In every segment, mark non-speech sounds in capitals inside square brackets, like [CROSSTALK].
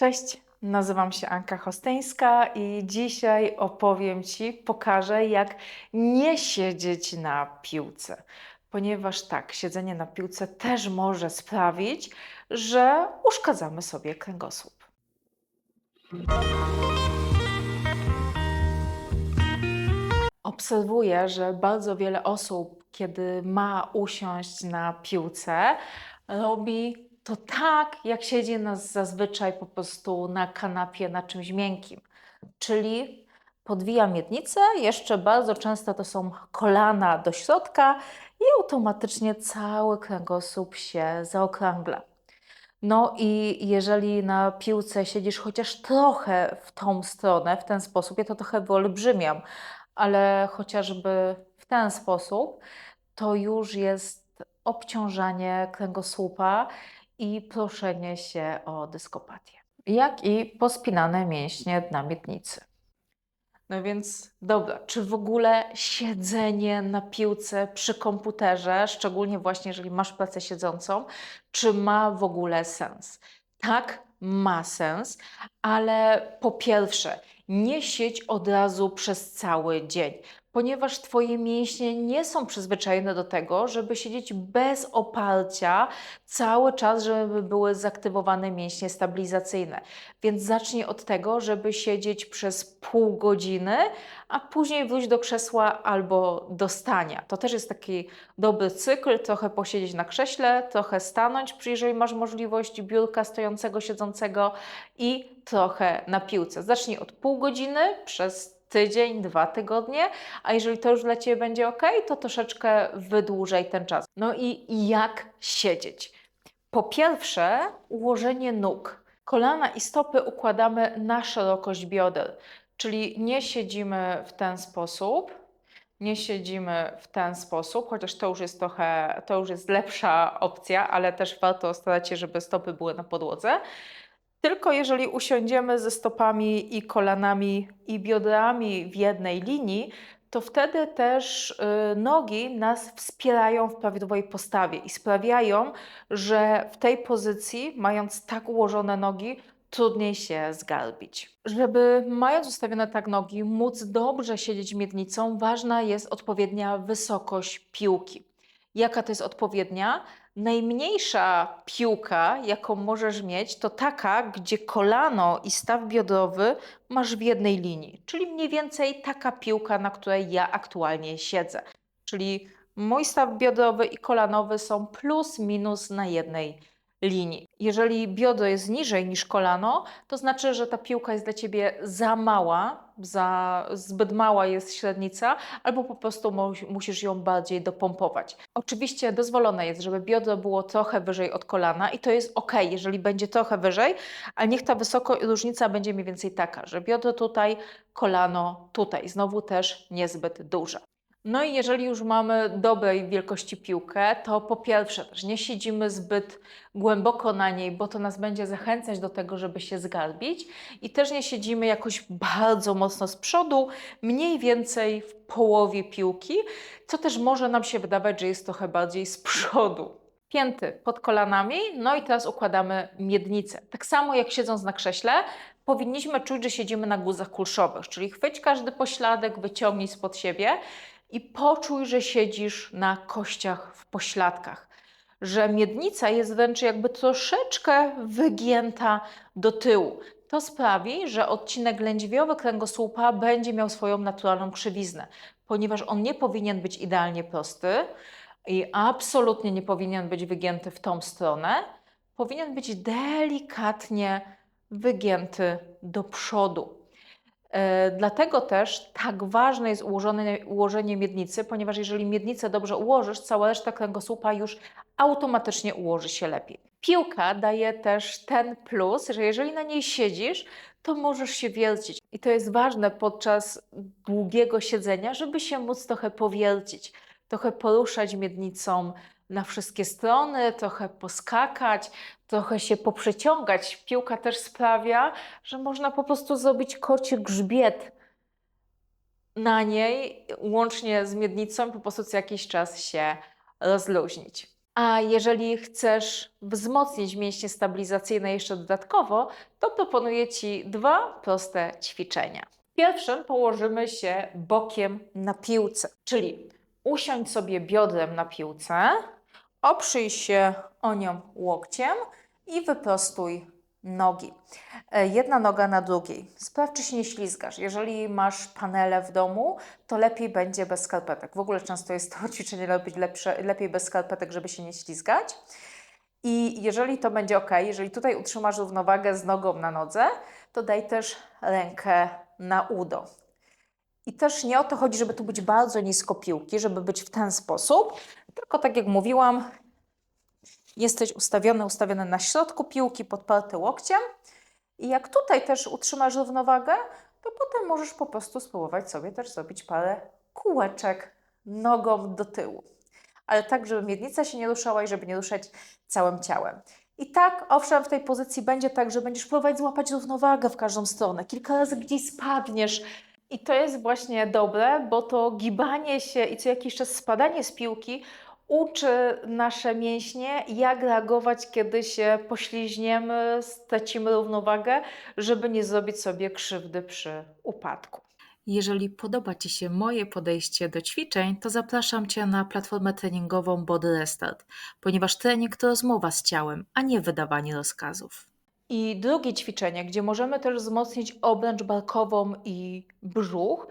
Cześć, nazywam się Anka Hosteńska i dzisiaj opowiem Ci, pokażę, jak nie siedzieć na piłce. Ponieważ tak, siedzenie na piłce też może sprawić, że uszkadzamy sobie kręgosłup. Obserwuję, że bardzo wiele osób, kiedy ma usiąść na piłce, robi to tak, jak siedzi nas zazwyczaj po prostu na kanapie na czymś miękkim. Czyli podwija miednicę, jeszcze bardzo często to są kolana do środka i automatycznie cały kręgosłup się zaokrągla. No i jeżeli na piłce siedzisz chociaż trochę w tą stronę, w ten sposób, ja to trochę wyolbrzymiam, ale chociażby w ten sposób, to już jest obciążanie kręgosłupa i proszenie się o dyskopatię. Jak i pospinane mięśnie dna miednicy. No więc dobra, czy w ogóle siedzenie na piłce przy komputerze, szczególnie właśnie jeżeli masz pracę siedzącą, czy ma w ogóle sens? Tak, ma sens, ale po pierwsze, nie siedź od razu przez cały dzień, ponieważ Twoje mięśnie nie są przyzwyczajone do tego, żeby siedzieć bez oparcia cały czas, żeby były zaktywowane mięśnie stabilizacyjne. Więc zacznij od tego, żeby siedzieć przez pół godziny, a później wróć do krzesła albo do stania. To też jest taki dobry cykl, trochę posiedzieć na krześle, trochę stanąć, jeżeli masz możliwość biurka stojącego, siedzącego i trochę na piłce. Zacznij od pół godziny przez tydzień, dwa tygodnie, a jeżeli to już dla Ciebie będzie ok, to troszeczkę wydłużaj ten czas. No i jak siedzieć? Po pierwsze, ułożenie nóg. Kolana i stopy układamy na szerokość bioder, czyli nie siedzimy w ten sposób, nie siedzimy w ten sposób, chociaż to już jest trochę, to już jest lepsza opcja, ale też warto starać się, żeby stopy były na podłodze. Tylko jeżeli usiądziemy ze stopami i kolanami i biodrami w jednej linii, to wtedy też y, nogi nas wspierają w prawidłowej postawie i sprawiają, że w tej pozycji, mając tak ułożone nogi, trudniej się zgarbić. Żeby mając ustawione tak nogi, móc dobrze siedzieć miednicą, ważna jest odpowiednia wysokość piłki. Jaka to jest odpowiednia? Najmniejsza piłka, jaką możesz mieć, to taka, gdzie kolano i staw biodrowy masz w jednej linii, czyli mniej więcej taka piłka, na której ja aktualnie siedzę. Czyli mój staw biodrowy i kolanowy są plus minus na jednej linii. Jeżeli biodro jest niżej niż kolano, to znaczy, że ta piłka jest dla Ciebie za mała, za, zbyt mała jest średnica, albo po prostu musisz ją bardziej dopompować. Oczywiście dozwolone jest, żeby biodro było trochę wyżej od kolana i to jest ok, jeżeli będzie trochę wyżej, ale niech ta wysoko różnica będzie mniej więcej taka, że biodro tutaj, kolano tutaj. Znowu też niezbyt duża. No i jeżeli już mamy dobrej wielkości piłkę, to po pierwsze też nie siedzimy zbyt głęboko na niej, bo to nas będzie zachęcać do tego, żeby się zgarbić i też nie siedzimy jakoś bardzo mocno z przodu, mniej więcej w połowie piłki, co też może nam się wydawać, że jest trochę bardziej z przodu. Pięty pod kolanami, no i teraz układamy miednicę. Tak samo jak siedząc na krześle, powinniśmy czuć, że siedzimy na guzach kulszowych, czyli chwyć każdy pośladek, wyciągnij spod siebie i poczuj, że siedzisz na kościach w pośladkach. Że miednica jest wręcz jakby troszeczkę wygięta do tyłu. To sprawi, że odcinek lędźwiowy kręgosłupa będzie miał swoją naturalną krzywiznę, ponieważ on nie powinien być idealnie prosty i absolutnie nie powinien być wygięty w tą stronę. Powinien być delikatnie wygięty do przodu. E, dlatego też tak ważne jest ułożone, ułożenie miednicy, ponieważ jeżeli miednicę dobrze ułożysz, cała reszta kręgosłupa już automatycznie ułoży się lepiej. Piłka daje też ten plus, że jeżeli na niej siedzisz, to możesz się wiercić. I to jest ważne podczas długiego siedzenia, żeby się móc trochę powiercić, trochę poruszać miednicą, na wszystkie strony, trochę poskakać, trochę się poprzeciągać. Piłka też sprawia, że można po prostu zrobić kocie grzbiet na niej, łącznie z miednicą, po prostu co jakiś czas się rozluźnić. A jeżeli chcesz wzmocnić mięśnie stabilizacyjne jeszcze dodatkowo, to proponuję Ci dwa proste ćwiczenia. Pierwszym położymy się bokiem na piłce, czyli usiądź sobie biodrem na piłce, oprzyj się o nią łokciem i wyprostuj nogi. E, Jedna noga na drugiej. Sprawdź, czy się nie ślizgasz. Jeżeli masz panele w domu, to lepiej będzie bez skarpetek. W ogóle często jest to [LAUGHS] ćwiczenie robić lepsze, lepiej bez skarpetek, żeby się nie ślizgać. I jeżeli to będzie ok, jeżeli tutaj utrzymasz równowagę z nogą na nodze, to daj też rękę na udo. I też nie o to chodzi, żeby tu być bardzo nisko piłki, żeby być w ten sposób, tylko tak jak mówiłam, jesteś ustawiony, ustawiony na środku piłki, podparty łokciem. I jak tutaj też utrzymasz równowagę, to potem możesz po prostu spróbować sobie też zrobić parę kółeczek nogą do tyłu. Ale tak, żeby miednica się nie ruszała i żeby nie ruszać całym ciałem. I tak, owszem, w tej pozycji będzie tak, że będziesz próbować złapać równowagę w każdą stronę. Kilka razy gdzieś spadniesz. I to jest właśnie dobre, bo to gibanie się i co jakiś czas spadanie z piłki uczy nasze mięśnie, jak reagować, kiedy się pośliźniemy, stracimy równowagę, żeby nie zrobić sobie krzywdy przy upadku. Jeżeli podoba Ci się moje podejście do ćwiczeń, to zapraszam Cię na platformę treningową Body Restart, ponieważ trening to rozmowa z ciałem, a nie wydawanie rozkazów. I drugie ćwiczenie, gdzie możemy też wzmocnić obręcz barkową i brzuch,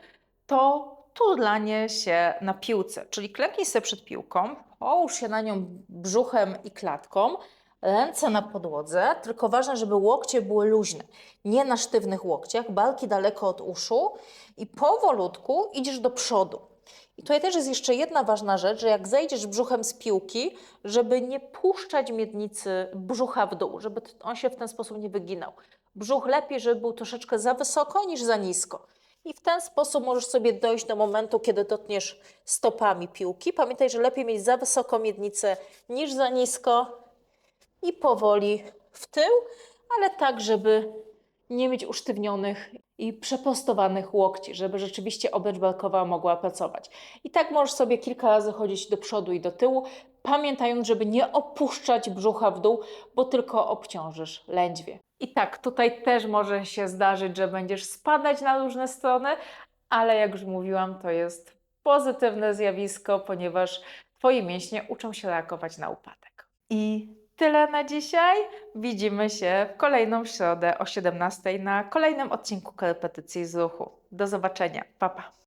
to turlanie się na piłce. Czyli klęknij sobie przed piłką, połóż się na nią brzuchem i klatką, ręce na podłodze, tylko ważne, żeby łokcie były luźne. Nie na sztywnych łokciach, barki daleko od uszu i powolutku idziesz do przodu. I tutaj też jest jeszcze jedna ważna rzecz, że jak zejdziesz brzuchem z piłki, żeby nie puszczać miednicy brzucha w dół, żeby on się w ten sposób nie wyginał. Brzuch lepiej, żeby był troszeczkę za wysoko niż za nisko. I w ten sposób możesz sobie dojść do momentu, kiedy dotkniesz stopami piłki. Pamiętaj, że lepiej mieć za wysoko miednicę niż za nisko i powoli w tył, ale tak, żeby nie mieć usztywnionych i przepostowanych łokci, żeby rzeczywiście obręcz barkowa mogła pracować. I tak możesz sobie kilka razy chodzić do przodu i do tyłu, pamiętając, żeby nie opuszczać brzucha w dół, bo tylko obciążysz lędźwie. I tak, tutaj też może się zdarzyć, że będziesz spadać na różne strony, ale jak już mówiłam, to jest pozytywne zjawisko, ponieważ Twoje mięśnie uczą się reagować na upadek. I tyle na dzisiaj. Widzimy się w kolejną środę o 17 na kolejnym odcinku Korepetycji z ruchu. Do zobaczenia. Pa, pa.